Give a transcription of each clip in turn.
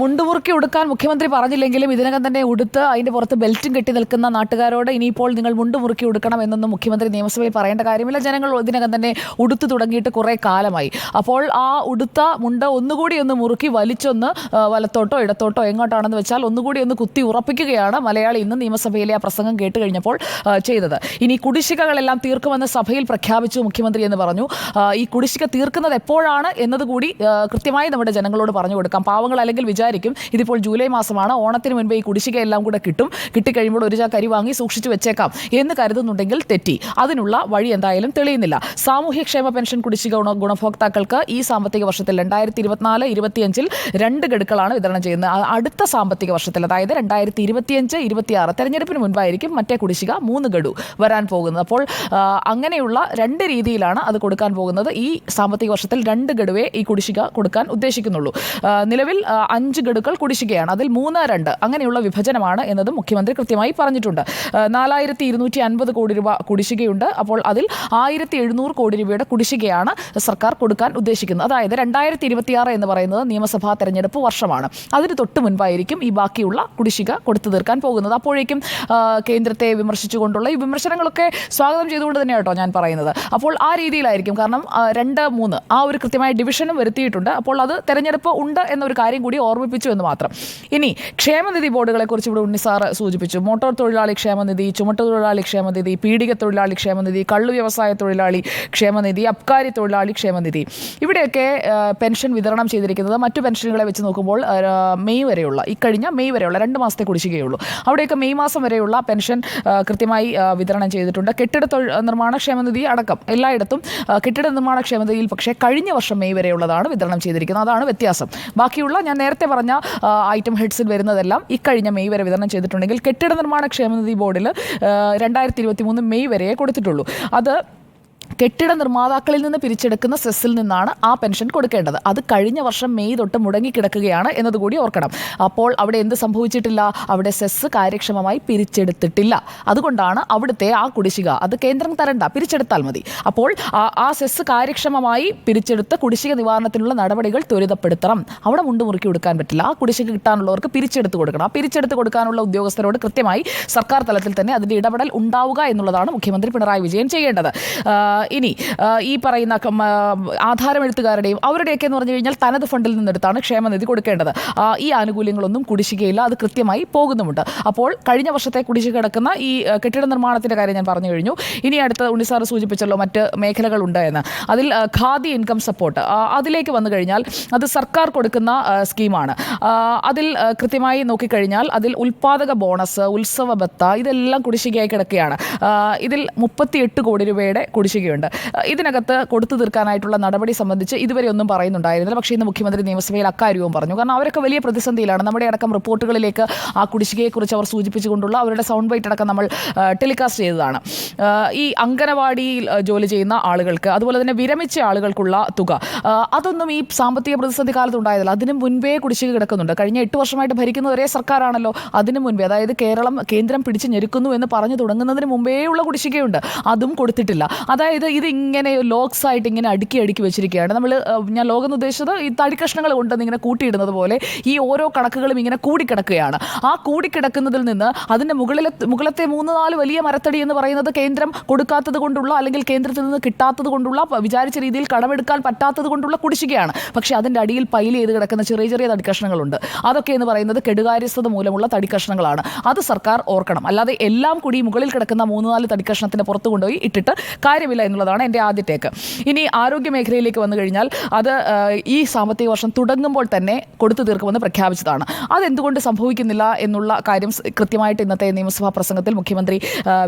മുണ്ടുമുറുക്കി ഉടുക്കാൻ മുഖ്യമന്ത്രി പറഞ്ഞില്ലെങ്കിലും ഇതിനകം തന്നെ ഉടുത്ത് അതിന്റെ പുറത്ത് ബെൽറ്റും കെട്ടി നിൽക്കുന്ന നാട്ടുകാരോട് ഇനിയിപ്പോൾ നിങ്ങൾ മുണ്ടുമുറുക്കി ഉടുക്കണം എന്നൊന്നും മുഖ്യമന്ത്രി നിയമസഭയിൽ പറയേണ്ട കാര്യമില്ല. ജനങ്ങൾ ഇതിനകം തന്നെ ഉടുത്തു തുടങ്ങിയിട്ട് കുറേ കാലമായി. അപ്പോൾ ആ ഉടുത്ത മുണ്ട് ഒന്നുകൂടി ഒന്ന് മുറുക്കി വലിച്ചൊന്ന് വലത്തോട്ടോ ഇടത്തോട്ടോ എങ്ങോട്ടാണെന്ന് വെച്ചാൽ ഒന്നുകൂടി ഒന്ന് കുത്തി ഉറപ്പിക്കുകയാണ് മലയാളി ഇന്ന് നിയമസഭയിലെ ആ പ്രസംഗം കേട്ട് കഴിഞ്ഞപ്പോൾ ചെയ്തത്. ഇനി കുടിശ്ശികകളെല്ലാം തീർക്കുമെന്ന് സഭയിൽ പ്രഖ്യാപിച്ചു മുഖ്യമന്ത്രി എന്ന് പറഞ്ഞു. ഈ കുടിശ്ശിക തീർക്കുന്നത് എപ്പോഴാണ് എന്നതുകൂടി കൃത്യമായി നമ്മുടെ ജനങ്ങളോട് പറഞ്ഞു കൊടുക്കാം. പാവങ്ങൾ അല്ലെങ്കിൽ വിചാരിക്കും ഇതിപ്പോൾ ജൂലൈ മാസമാണ് ഓണത്തിന് മുൻപേ ഈ കുടിശ്ശിക എല്ലാം കൂടെ കിട്ടും. കിട്ടിക്കഴിയുമ്പോൾ ഒരു ചാക്ക് അരി വാങ്ങി സൂക്ഷിച്ചു വെച്ചേക്കാം എന്ന് കരുതുന്നുണ്ടെങ്കിൽ തെറ്റി. അതിനുള്ള വഴി എന്തായാലും തെളിയുന്നില്ല. സാമൂഹ്യക്ഷേമ പെൻഷൻ കുടിശ്ശിക ഗുണ- ഗുണഭോക്താക്കൾക്ക് ഈ സാമ്പത്തിക വർഷത്തിൽ രണ്ടായിരത്തി ഇരുപത്തിനാല് ഇരുപത്തിയഞ്ചിൽ രണ്ട് ഗഡുക്കളാണ് വിതരണം ചെയ്യുന്നത്. അടുത്ത സാമ്പത്തിക വർഷത്തിൽ അതായത് രണ്ടായിരത്തി ഇരുപത്തിയഞ്ച് ഇരുപത്തിയാറ് തെരഞ്ഞെടുപ്പിന് മുൻപായിരിക്കും മറ്റേ കുടിശ്ശിക മൂന്ന് ഗഡു വരാൻ പോകുന്നത്. അപ്പോൾ അങ്ങനെയുള്ള രണ്ട് രീതിയിലാണ് അത് കൊടുക്കാൻ പോകുന്നത്. ഈ സാമ്പത്തിക വർഷത്തിൽ രണ്ട് ഗഡുവേ ഈ കുടിശ്ശിക കൊടുക്കാൻ ഉദ്ദേശിക്കുന്നുള്ളൂ. നിലവിൽ അഞ്ച് ഗഡുക്കൾ കുടിശ്ശികയാണ്. അതിൽ മൂന്ന് രണ്ട് അങ്ങനെയുള്ള വിഭജനമാണ് എന്നതും മുഖ്യമന്ത്രി കൃത്യമായി പറഞ്ഞിട്ടുണ്ട്. നാലായിരത്തി ഇരുന്നൂറ്റി അൻപത് കോടി രൂപ കുടിശ്ശികയുണ്ട്. അപ്പോൾ അതിൽ ആയിരത്തി എഴുന്നൂറ് കോടി രൂപയുടെ കുടിശ്ശികയാണ് സർക്കാർ കൊടുക്കാൻ ഉദ്ദേശിക്കുന്നത്. അതായത് രണ്ടായിരത്തി ഇരുപത്തിയാറ് എന്ന് പറയുന്നത് നിയമസഭാ തെരഞ്ഞെടുപ്പ് വർഷമാണ്. അതിന് തൊട്ട് മുൻപായിരിക്കും ഈ ബാക്കിയുള്ള കുടിശ്ശിക കൊടുത്തു തീർക്കാൻ പോകുന്നത്. അപ്പോഴേക്കും കേന്ദ്രത്തെ വിമർശിച്ചുകൊണ്ടുള്ള ഈ വിമർശനങ്ങളൊക്കെ സ്വാഗതം ചെയ്തുകൊണ്ട് തന്നെ കേട്ടോ ഞാൻ പറയുന്നത്. അപ്പോൾ ആ രീതിയിലായിരിക്കും. കാരണം രണ്ട് മൂന്ന് ആ ഒരു കൃത്യമായ ഡിവിഷനും വരുത്തിയിട്ടുണ്ട്. അപ്പോൾ അത് തെരഞ്ഞെടുപ്പ് ഉണ്ട് എന്നൊരു കാര്യം കൂടി ഓർമ്മിപ്പിച്ചു എന്ന് മാത്രം. ഇനി ക്ഷേമനിധി ബോർഡുകളെ കുറിച്ച് ഇവിടെ ഉണ്ണിസാർ സൂചിപ്പിച്ചു. മോട്ടോർ തൊഴിലാളി ക്ഷേമനിധി ചുമട്ടുതൊഴിലാളി ക്ഷേമനിധി പീഡിക തൊഴിലാളി ക്ഷേമനിധി കള്ളു വ്യവസായ തൊഴിലാളി ക്ഷേമനിധി അബ്കാരി തൊഴിലാളി ക്ഷേമനിധി. ഇവിടെയൊക്കെ പെൻഷൻ വിതരണം ചെയ്തിരിക്കുന്നത് മറ്റു പെൻഷനുകളെ വെച്ച് നോക്കുമ്പോൾ മെയ് വരെയുള്ള ഇക്കഴിഞ്ഞ മെയ് വരെയുള്ള രണ്ട് മാസത്തെ കുടിശ്ശികയുള്ളൂ. അവിടെയൊക്കെ മെയ് മാസം വരെയുള്ള പെൻഷൻ കൃത്യമായി വിതരണം ചെയ്തിട്ടുണ്ട്. കെട്ടിട നിർമ്മാണ ക്ഷേമനിധി അടക്കം എല്ലായിടത്തും കെട്ടിട നിർമ്മാണ ക്ഷേമനിധിയിൽ പക്ഷേ കഴിഞ്ഞ വർഷം മെയ് വരെയുള്ളതാണ് വിതരണം ചെയ്തിരിക്കുന്നത്. അതാണ് വ്യത്യാസം. ബാക്കിയുള്ള ഞാൻ നേരത്തെ പറഞ്ഞ ഐറ്റം ഹെഡ്സിൽ വരുന്നതെല്ലാം ഇക്കഴിഞ്ഞ മെയ് വരെ വിതരണം ചെയ്തിട്ടുണ്ടെങ്കിൽ കെട്ടിട നിർമ്മാണ ക്ഷേമനിധി ബോർഡിൽ രണ്ടായിരത്തി ഇരുപത്തി മൂന്ന് മെയ് വരെയേ കൊടുത്തിട്ടുള്ളൂ. അത് കെട്ടിട നിർമ്മാതാക്കളിൽ നിന്ന് പിരിച്ചെടുക്കുന്ന സെസ്സിൽ നിന്നാണ് ആ പെൻഷൻ കൊടുക്കേണ്ടത്. അത് കഴിഞ്ഞ വർഷം മെയ് തൊട്ട് മുടങ്ങിക്കിടക്കുകയാണ് എന്നതുകൂടി ഓർക്കണം. അപ്പോൾ അവിടെ എന്ത് സംഭവിച്ചിട്ടില്ല? അവിടെ സെസ് കാര്യക്ഷമമായി പിരിച്ചെടുത്തിട്ടില്ല. അതുകൊണ്ടാണ് അവിടുത്തെ ആ കുടിശ്ശിക അത് കേന്ദ്രം തരണ്ട പിരിച്ചെടുത്താൽ മതി. അപ്പോൾ ആ- സെസ് കാര്യക്ഷമമായി പിരിച്ചെടുത്ത് കുടിശ്ശിക നിവാരണത്തിനുള്ള നടപടികൾ ത്വരിതപ്പെടുത്തണം. അവിടെ മുണ്ട് മുറുക്കി കൊടുക്കാൻ പറ്റില്ല. ആ കുടിശ്ശിക കിട്ടാനുള്ളവർക്ക് പിരിച്ചെടുത്ത് കൊടുക്കണം. ആ പിരിച്ചെടുത്ത് കൊടുക്കാനുള്ള ഉദ്യോഗസ്ഥരോട് കൃത്യമായി സർക്കാർ തലത്തിൽ തന്നെ അതിന്റെ ഇടപെടൽ ഉണ്ടാവുക എന്നുള്ളതാണ് മുഖ്യമന്ത്രി പിണറായി വിജയൻ ചെയ്യേണ്ടത്. ഇനി ഈ പറയുന്ന ആധാരമെഴുത്തുകാരുടെയും അവരുടെയൊക്കെ എന്ന് പറഞ്ഞു കഴിഞ്ഞാൽ തനത് ഫണ്ടിൽ നിന്നെടുത്താണ് ക്ഷേമനിധി കൊടുക്കേണ്ടത്. ഈ ആനുകൂല്യങ്ങളൊന്നും കുടിശ്ശികയില്ല അത് കൃത്യമായി പോകുന്നുമുണ്ട്. അപ്പോൾ കഴിഞ്ഞ വർഷത്തെ കുടിശ്ശിക കിടക്കുന്ന ഈ കെട്ടിട നിർമ്മാണത്തിന്റെ കാര്യം ഞാൻ പറഞ്ഞു കഴിഞ്ഞു. ഇനി അടുത്ത ഉണ്ണിസാർ സൂചിപ്പിച്ചല്ലോ മറ്റ് മേഖലകളുണ്ട് എന്ന്. അതിൽ ഖാദി ഇൻകം സപ്പോർട്ട് അതിലേക്ക് വന്നു കഴിഞ്ഞാൽ അത് സർക്കാർ കൊടുക്കുന്ന സ്കീമാണ്. അതിൽ കൃത്യമായി നോക്കിക്കഴിഞ്ഞാൽ അതിൽ ഉൽപാദക ബോണസ് ഉത്സവ ബത്ത ഇതെല്ലാം കുടിശ്ശികയായി കിടക്കുകയാണ്. ഇതിൽ മുപ്പത്തിയെട്ട് കോടി രൂപയുടെ കുടിശ്ശികയുണ്ട്. ആ, ഇതിനകത്ത് കൊടുത്തു തീർക്കാനായിട്ടുള്ള നടപടി സംബന്ധിച്ച് ഇതുവരെ ഒന്നും പറയുന്നുണ്ടായിരുന്നില്ല. പക്ഷേ ഇന്ന് മുഖ്യമന്ത്രി നിയമസഭയിൽ അക്കാര്യവും പറഞ്ഞു. കാരണം അവരൊക്കെ വലിയ പ്രതിസന്ധിയിലാണ്. നമ്മുടെ അടക്കം റിപ്പോർട്ടുകളിലേക്ക് ആ കുടിശ്ശികയെക്കുറിച്ച് അവർ സൂചിപ്പിച്ചുകൊണ്ടുള്ള അവരുടെ സൗണ്ട് ബൈറ്റ് അടക്കം നമ്മൾ ടെലികാസ്റ്റ് ചെയ്തതാണ്. ഈ അങ്കനവാടിയിൽ ജോലി ചെയ്യുന്ന ആളുകൾക്ക് അതുപോലെ തന്നെ വിരമിച്ച ആളുകൾക്കുള്ള തുക അതൊന്നും ഈ സാമ്പത്തിക പ്രതിസന്ധി കാലത്ത് ഉണ്ടായതല്ല. അതിന് മുൻപേ കുടിശ്ശിക കിടക്കുന്നുണ്ട്. കഴിഞ്ഞ എട്ട് വർഷമായിട്ട് ഭരിക്കുന്ന ഒരേ സർക്കാരാണല്ലോ. അതിനു മുൻപേ അതായത് കേരളം കേന്ദ്രം പിടിച്ച് ഞെരുക്കുന്നു എന്ന് പറഞ്ഞു തുടങ്ങുന്നതിന് മുമ്പേ ഉള്ള കുടിശ്ശികയുണ്ട്. അതും കൊടുത്തിട്ടില്ല. അതായത് ഇത് ഇങ്ങനെ ലോക്സ് ആയിട്ട് ഇങ്ങനെ അടുക്കി അടുക്കി വെച്ചിരിക്കുകയാണ്. നമ്മൾ ഞാൻ ലോകം എന്ന് ഉദ്ദേശിച്ചത് ഈ തടി കഷ്ണങ്ങൾ കൊണ്ടുവന്ന് ഇങ്ങനെ കൂട്ടിയിടുന്നത് പോലെ ഈ ഓരോ കണക്കുകളും ഇങ്ങനെ കൂടിക്കിടക്കുകയാണ്. ആ കൂടിക്കിടക്കുന്നതിൽ നിന്ന് അതിന്റെ മുകളിലെ മുകളത്തെ മൂന്ന് നാല് വലിയ മരത്തടി എന്ന് പറയുന്നത് കേന്ദ്രം കൊടുക്കാത്തത് കൊണ്ടുള്ള അല്ലെങ്കിൽ കേന്ദ്രത്തിൽ നിന്ന് കിട്ടാത്തത് കൊണ്ടുള്ള വിചാരിച്ച രീതിയിൽ കടമെടുക്കാൻ പറ്റാത്തത് കൊണ്ടുള്ള കുടിശ്ശികയാണ്. പക്ഷേ അതിന്റെ അടിയിൽ പൈൽ ചെയ്ത് കിടക്കുന്ന ചെറിയ ചെറിയ തടി തടിക്കഷ്ണങ്ങളുണ്ട് അതൊക്കെ എന്ന് പറയുന്നത് കെടുകാര്യസ്ഥത മൂലമുള്ള തടി കഷ്ണങ്ങളാണ്. അത് സർക്കാർ ഓർക്കണം. അല്ലാതെ എല്ലാം കൂടി മുകളിൽ കിടക്കുന്ന മൂന്ന് നാല് തടിക്കഷ്ണത്തിന് പുറത്തു കൊണ്ടുപോയി ഇട്ടിട്ട് കാര്യമില്ല എന്നുള്ളതാണ് എന്റെ ആദ്യ ടേക്ക് ഇനി ആരോഗ്യ മേഖലയിലേക്ക് വന്നു കഴിഞ്ഞാൽ അത് ഈ സാമ്പത്തിക വർഷം തുടങ്ങുമ്പോൾ തന്നെ കൊടുത്തു തീർക്കുമെന്ന് പ്രഖ്യാപിച്ചതാണ്. അതെന്തുകൊണ്ട് സംഭവിക്കുന്നില്ല എന്നുള്ള കാര്യം കൃത്യമായിട്ട് ഇന്നത്തെ നിയമസഭാ പ്രസംഗത്തിൽ മുഖ്യമന്ത്രി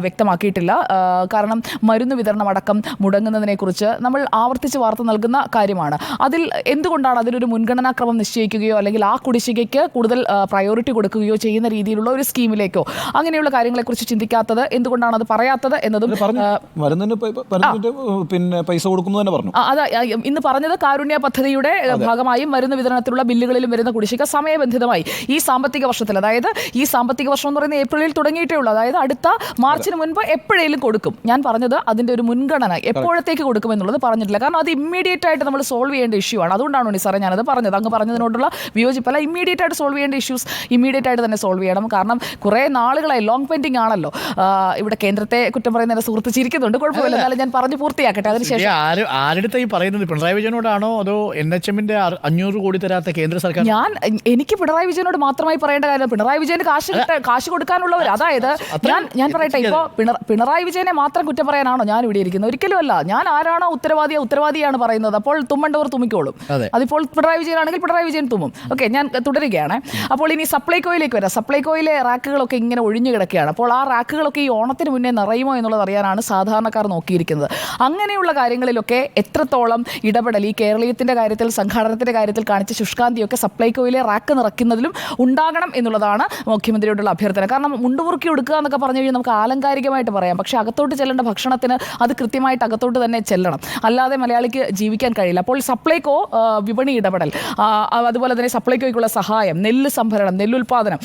വ്യക്തമാക്കിയിട്ടില്ല. കാരണം മരുന്ന് വിതരണം അടക്കം മുടങ്ങുന്നതിനെക്കുറിച്ച് നമ്മൾ ആവർത്തിച്ച് വാർത്ത നൽകുന്ന കാര്യമാണ്. അതിൽ എന്തുകൊണ്ടാണ് അതിലൊരു മുൻഗണനാക്രമം നിശ്ചയിക്കുകയോ അല്ലെങ്കിൽ ആ കുടിശ്ശികയ്ക്ക് കൂടുതൽ പ്രയോറിറ്റി കൊടുക്കുകയോ ചെയ്യുന്ന രീതിയിലുള്ള ഒരു സ്കീമിലേക്കോ? അങ്ങനെയുള്ള കാര്യങ്ങളെക്കുറിച്ച് ചിന്തിക്കാത്തത് എന്തുകൊണ്ടാണ് അത് പറയാത്തത് എന്നതും എന്നിട്ട് പിന്നെ പൈസ കൊടുക്കുന്നു തന്നെ പറഞ്ഞു. അതാ ഇന്ന് പറഞ്ഞത് കാരുണ്യ പദ്ധതിയുടെ ഭാഗമായും മരുന്ന് വിതരണത്തിലുള്ള ബില്ലുകളിലും വരുന്ന കുടിശ്ശിക സമയബന്ധിതമായി ഈ സാമ്പത്തിക വർഷത്തിൽ അതായത് ഈ സാമ്പത്തിക വർഷം എന്ന് പറയുന്നത് ഏപ്രിലിൽ തുടങ്ങിയിട്ടേ ഉള്ളൂ. അതായത് അടുത്ത മാർച്ചിന് മുൻപ് എപ്പോഴേലും കൊടുക്കും. ഞാൻ പറഞ്ഞത് അതിന്റെ ഒരു മുൻഗണന എപ്പോഴത്തേക്ക് കൊടുക്കും എന്നുള്ളത് പറഞ്ഞിട്ടില്ല. കാരണം അത് ഇമ്മീഡിയറ്റ് ആയിട്ട് നമ്മൾ സോൾവ് ചെയ്യേണ്ട ഇഷ്യൂ ആണ്. അതുകൊണ്ടാണ് ഉണ്ണി സാറേ ഞാനത് പറഞ്ഞത്. അങ്ങ് പറഞ്ഞതിനോടുള്ള വിയോജിപ്പല്ല. ഇമ്മീഡിയറ്റ് ആയിട്ട് സോൾവ് ചെയ്യേണ്ട ഇഷ്യൂസ് ഇമ്മീഡിയറ്റ് ആയിട്ട് തന്നെ സോൾവ് ചെയ്യണം. കാരണം കുറേ നാളുകളായി ലോങ് പെൻഡിങ് ആണല്ലോ. ഇവിടെ കേന്ദ്രത്തെ കുറ്റം പറയുന്ന സുഹൃത്ത് ചിരിക്കുന്നുണ്ട്. കുഴപ്പമില്ല. എന്നാലും ഞാൻ പറഞ്ഞു പൂർത്തിയാക്കട്ടെ. അതിനുശേഷം ആരുടെ ഈ പറയുന്നത്? പിണറായി വിജയനോടാണോ അതോ എൻ എച്ച് എമ്മിന്റെ അഞ്ഞൂറ് കോടി തരാത്ത കേന്ദ്ര സർക്കാർ? ഞാൻ എനിക്ക് പിണറായി വിജയനോട് മാത്രമായി പറയേണ്ട കാര്യം പിണറായി വിജയന് കാശ് കാശ് കൊടുക്കാനുള്ളവർ അതായത് ഞാൻ ഞാൻ പറയട്ടെ ഇപ്പോ പിണറായി വിജയനെ മാത്രം കുറ്റം പറയാനാണോ ഞാൻ ഇവിടെ ഇരിക്കുന്നത്? ഒരിക്കലും അല്ല ഞാൻ ആരാണോ ഉത്തരവാദിയോ ഉത്തരവാദിയാണ് പറയുന്നത്. അപ്പോൾ തുമ്മണ്ടവർ തുമ്മിക്കോളും. അതെ. അതിപ്പോൾ പിണറായി വിജയനാണെങ്കിൽ പിണറായി വിജയൻ തുമ്മും. ഓക്കെ ഞാൻ തുടരുകയാണ്. അപ്പോൾ ഇനി സപ്ലൈകോയിലേക്ക് വരാം. സപ്ലൈകോയിലെ റാക്കുകളൊക്കെ ഇങ്ങനെ ഒഴിഞ്ഞു കിടക്കുകയാണ്. അപ്പോൾ ആ റാക്കുകളൊക്കെ ഈ ഓണത്തിന് മുന്നേ നിറയുമോ എന്നുള്ളത് അറിയാനാണ് സാധാരണക്കാർ നോക്കിയിരിക്കുന്നത്. അങ്ങനെയുള്ള കാര്യങ്ങളിലൊക്കെ എത്രത്തോളം ഇടപെടൽ ഈ കേരളീയത്തിന്റെ കാര്യത്തിൽ സംഘാടനത്തിന്റെ കാര്യത്തിൽ കാണിച്ച ശുഷ്കാന്തിയൊക്കെ സപ്ലൈകോയിലെ റാക്ക് നിറയ്ക്കുന്നതിലും ഉണ്ടാകണം എന്നുള്ളതാണ് മുഖ്യമന്ത്രിയോടുള്ള അഭ്യർത്ഥന. കാരണം മുണ്ടുമുറുക്കി എടുക്കുക എന്നൊക്കെ പറഞ്ഞു കഴിഞ്ഞാൽ നമുക്ക് ആലങ്കാരികമായിട്ട് പറയാം. പക്ഷേ അകത്തോട്ട് ചെല്ലേണ്ട ഭക്ഷണത്തിന് അത് കൃത്യമായിട്ട് അകത്തോട്ട് തന്നെ ചെല്ലണം. അല്ലാതെ മലയാളിക്ക് ജീവിക്കാൻ കഴിയില്ല. അപ്പോൾ സപ്ലൈകോ വിപണി ഇടപെടൽ അതുപോലെ തന്നെ സപ്ലൈകോയ്ക്കുള്ള സഹായം നെല്ല് സംഭരണം നെല്ലുൽപാദനം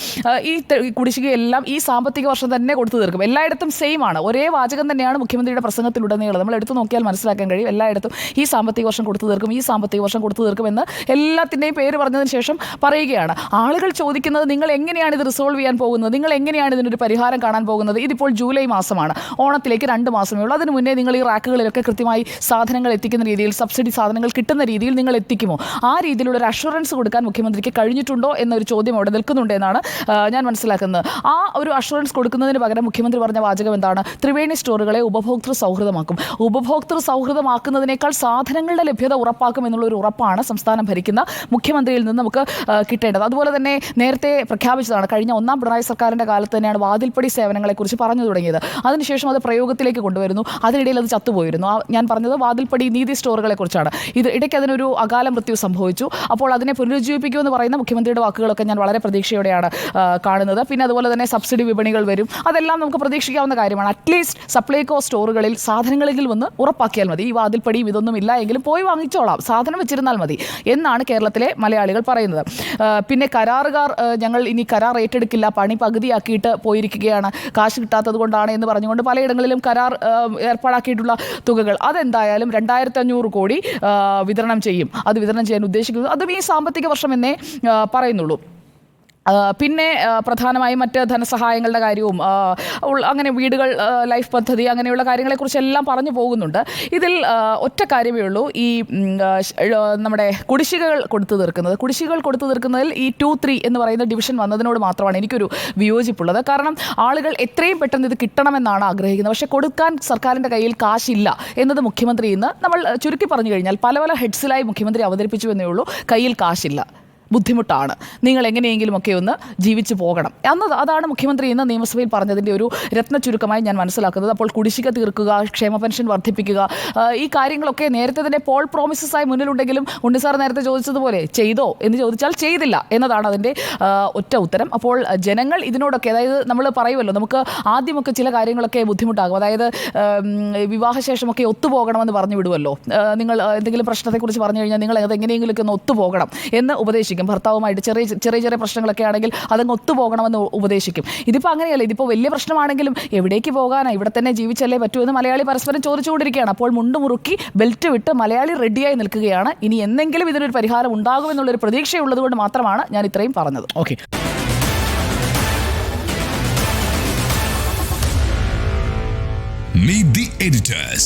ഈ കുടിശ്ശികയെല്ലാം ഈ സാമ്പത്തിക വർഷം തന്നെ കൊടുത്തു തീർക്കും. എല്ലായിടത്തും സെയിം ആണ്. ഒരേ വാചകം തന്നെയാണ് മുഖ്യമന്ത്രിയുടെ പ്രസംഗത്തിലുടനീളം നമ്മൾ എടുത്തു നോക്കിയാൽ മനസ്സിലാക്കാൻ കഴിയും. എല്ലായിടത്തും ഈ സാമ്പത്തിക വർഷം കൊടുത്തു തീർക്കും ഈ സാമ്പത്തിക വർഷം കൊടുത്തു തീർക്കും എന്ന് എല്ലാത്തിന്റെയും പേര് പറഞ്ഞതിന് ശേഷം പറയുകയാണ്. ആളുകൾ ചോദിക്കുന്നത് നിങ്ങൾ എങ്ങനെയാണ് ഇത് റിസോൾവ് ചെയ്യാൻ പോകുന്നത്? നിങ്ങൾ എങ്ങനെയാണ് ഇതിനൊരു പരിഹാരം കാണാൻ പോകുന്നത്? ഇതിപ്പോൾ ജൂലൈ മാസമാണ്. ഓണത്തിലേക്ക് രണ്ട് മാസമേ ഉള്ളൂ. അതിന് മുന്നേ നിങ്ങൾ ഈ റാക്കുകളിലൊക്കെ കൃത്യമായി സാധനങ്ങൾ എത്തിക്കുന്ന രീതിയിൽ സബ്സിഡി സാധനങ്ങൾ കിട്ടുന്ന രീതിയിൽ നിങ്ങൾ എത്തിക്കുമോ? ആ രീതിയിലുള്ള ഒരു അഷുറൻസ് കൊടുക്കാൻ മുഖ്യമന്ത്രിക്ക് കഴിഞ്ഞിട്ടുണ്ടോ എന്നൊരു ചോദ്യം അവിടെ നിൽക്കുന്നുണ്ട് എന്നാണ് ഞാൻ മനസ്സിലാക്കുന്നത്. ആ ഒരു അഷുറൻസ് കൊടുക്കുന്നതിന് പകരം മുഖ്യമന്ത്രി പറഞ്ഞ വാചകം എന്താണ്? ത്രിവേണി സ്റ്റോറുകളെ ഉപഭോക്തൃ സൗഹൃദമാക്കും. ഉപഭോക്തൃ സൗഹൃദമാക്കുന്നതിനേക്കാൾ സാധനങ്ങളുടെ ലഭ്യത ഉറപ്പാക്കും എന്നുള്ളൊരു ഉറപ്പാണ് സംസ്ഥാനം ഭരിക്കുന്ന മുഖ്യമന്ത്രിയിൽ നിന്ന് നമുക്ക് കിട്ടേണ്ടത്. അതുപോലെ തന്നെ നേരത്തെ പ്രഖ്യാപിച്ചതാണ് കഴിഞ്ഞ ഒന്നാം പിണറായി സർക്കാരിന്റെ കാലത്ത് തന്നെയാണ് വാതിൽപ്പടി സേവനങ്ങളെക്കുറിച്ച് പറഞ്ഞു തുടങ്ങിയത്. അതിനുശേഷം അത് പ്രയോഗത്തിലേക്ക് കൊണ്ടുവരുന്നു. അതിനിടയിൽ അത് ചത്തുപോയിരുന്നു. ഞാൻ പറഞ്ഞത് വാതിൽപ്പടി നീതി സ്റ്റോറുകളെ കുറിച്ചാണ് ഇത് ഇടയ്ക്ക് അതിനൊരു അകാല മൃത്യു സംഭവിച്ചു. അപ്പോൾ അതിനെ പുനരുജ്ജീവിപ്പിക്കുമെന്ന് പറയുന്ന മുഖ്യമന്ത്രിയുടെ വാക്കുകളൊക്കെ ഞാൻ വളരെ പ്രതീക്ഷയോടെയാണ് കാണുന്നത്. പിന്നെ അതുപോലെ തന്നെ സബ്സിഡി വിപണികൾ വരും. അതെല്ലാം നമുക്ക് പ്രതീക്ഷിക്കാവുന്ന കാര്യമാണ്. അറ്റ്ലീസ്റ്റ് സപ്ലൈകോ സ്റ്റോറുകളിൽ സാധനങ്ങളിൽ വന്ന് ഉറപ്പാക്കിയാൽ മതി. ഈ വാതിൽപ്പടിയും ഇതൊന്നും ഇല്ല എങ്കിലും പോയി വാങ്ങിച്ചോളാം. സാധനം വെച്ചിരുന്നാൽ മതി. എന്നാണ് കേരളത്തിലെ മലയാളികൾ പറയുന്നത്. പിന്നെ കരാറുകാർ ഞങ്ങൾ ഇനി കരാർ ഏറ്റെടുക്കില്ല പണി പകുതിയാക്കിയിട്ട് പോയിരിക്കുകയാണ്. കാശ് കിട്ടാത്തത് കൊണ്ടാണ് എന്ന് പറഞ്ഞുകൊണ്ട് പലയിടങ്ങളിലും കരാർ ഏർപ്പാടാക്കിയിട്ടുള്ള തുകകൾ. അതെന്തായാലും രണ്ടായിരത്തി അഞ്ഞൂറ് കോടി വിതരണം ചെയ്യും. അത് വിതരണം ചെയ്യാൻ ഉദ്ദേശിക്കുന്നത്. അതും ഈ സാമ്പത്തിക വർഷം എന്നേ പറയുന്നുള്ളൂ. പിന്നെ പ്രധാനമായും മറ്റ് ധനസഹായങ്ങളുടെ കാര്യവും അങ്ങനെ വീടുകൾ ലൈഫ് പദ്ധതി അങ്ങനെയുള്ള കാര്യങ്ങളെക്കുറിച്ചെല്ലാം പറഞ്ഞു പോകുന്നുണ്ട്. ഇതിൽ ഒറ്റ കാര്യമേ ഉള്ളൂ. ഈ നമ്മുടെ കുടിശ്ശികകൾ കൊടുത്തു തീർക്കുന്നത്. കുടിശ്ശികകൾ കൊടുത്തു തീർക്കുന്നതിൽ ഈ ടു ത്രീ എന്ന് പറയുന്ന ഡിവിഷൻ വന്നതിനോട് മാത്രമാണ് എനിക്കൊരു വിയോജിപ്പുള്ളത്. കാരണം ആളുകൾ എത്രയും പെട്ടെന്ന് ഇത് കിട്ടണമെന്നാണ് ആഗ്രഹിക്കുന്നത്. പക്ഷേ കൊടുക്കാൻ സർക്കാരിന്റെ കയ്യിൽ കാശില്ല എന്നത് മുഖ്യമന്ത്രി ഇന്ന് നമ്മൾ ചുരുക്കി പറഞ്ഞു കഴിഞ്ഞാൽ പല പല ഹെഡ്സിലായി മുഖ്യമന്ത്രി അവതരിപ്പിച്ചു എന്നേ ഉള്ളൂ. കയ്യിൽ കാശില്ല. ബുദ്ധിമുട്ടാണ്. നിങ്ങൾ എങ്ങനെയെങ്കിലും ഒക്കെ ഒന്ന് ജീവിച്ചു പോകണം. അന്ന് അതാണ് മുഖ്യമന്ത്രി ഇന്ന് നിയമസഭയിൽ പറഞ്ഞതിന്റെ ഒരു രത്ന ചുരുക്കമായി ഞാൻ മനസ്സിലാക്കുന്നത്. അപ്പോൾ കുടിശ്ശിക തീർക്കുക ക്ഷേമ പെൻഷൻ വർദ്ധിപ്പിക്കുക ഈ കാര്യങ്ങളൊക്കെ നേരത്തെ തന്നെ പോൾ പ്രോമിസസ് ആയി മുന്നിലുണ്ടെങ്കിലും ഉണ്ണി സാർ നേരത്തെ ചോദിച്ചതുപോലെ ചെയ്തോ എന്ന് ചോദിച്ചാൽ ചെയ്തില്ല എന്നതാണ് അതിന്റെ ഒറ്റ ഉത്തരം. അപ്പോൾ ജനങ്ങൾ ഇതിനോടൊക്കെ അതായത് നമ്മൾ പറയുമല്ലോ നമുക്ക് ആദ്യമൊക്കെ ചില കാര്യങ്ങളൊക്കെ ബുദ്ധിമുട്ടാകും. അതായത് വിവാഹശേഷമൊക്കെ ഒത്തുപോകണമെന്ന് പറഞ്ഞു വിടുമല്ലോ. നിങ്ങൾ എന്തെങ്കിലും പ്രശ്നത്തെക്കുറിച്ച് പറഞ്ഞു കഴിഞ്ഞാൽ നിങ്ങൾ അത് എങ്ങനെയെങ്കിലുമൊക്കെ ഒന്ന് ഒത്തുപോകണം എന്ന് ഉപദേശിക്കും ഭർത്താവുമായിട്ട് ചെറിയ ചെറിയ ചെറിയ പ്രശ്നങ്ങളൊക്കെ ആണെങ്കിൽ അതങ്ങ് ഒത്തുപോകണമെന്ന് ഉപദേശിക്കും. ഇതിപ്പോൾ അങ്ങനെയല്ല ഇതിപ്പോൾ വലിയ പ്രശ്നമാണെങ്കിലും എവിടേക്ക് പോകാനാണ് ഇവിടെ തന്നെ ജീവിച്ചല്ലേ പറ്റൂ എന്ന് മലയാളി പരസ്പരം ചോദിച്ചുകൊണ്ടിരിക്കുകയാണ്. അപ്പോൾ മുണ്ട് മുറുക്കി ബെൽറ്റ് വിട്ട് മലയാളി റെഡിയായി നിൽക്കുകയാണ്. ഇനി എന്തെങ്കിലും ഇതിനൊരു പരിഹാരം ഉണ്ടാകുമെന്നുള്ളൊരു പ്രതീക്ഷയുള്ളത് കൊണ്ട് മാത്രമാണ് ഞാൻ ഇത്രയും പറഞ്ഞത്. ഓക്കെ. Meet the editors.